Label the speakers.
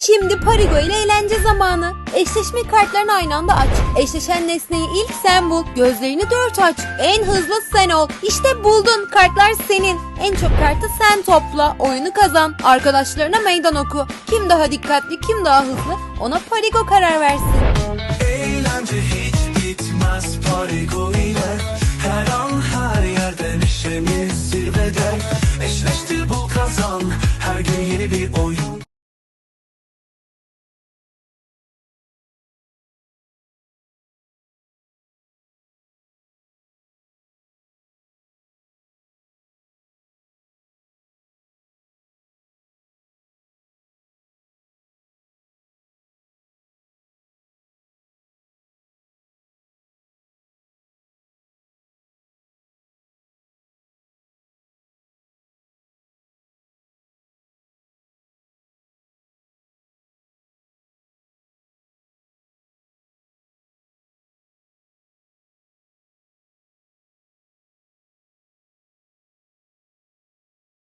Speaker 1: Şimdi Parigo ile eğlence zamanı. Eşleşme kartlarını aynı anda aç. Eşleşen nesneyi ilk sen bul. Gözlerini dört aç. En hızlı sen ol. İşte buldun. Kartlar senin. En çok kartı sen topla. Oyunu kazan. Arkadaşlarına meydan oku. Kim daha dikkatli, kim daha hızlı ona Parigo karar versin.
Speaker 2: Eğlence hiç bitmez Parigo ile Her an her yerde neşemiz zirvede Eşleştir bul kazan Her gün yeni bir oyun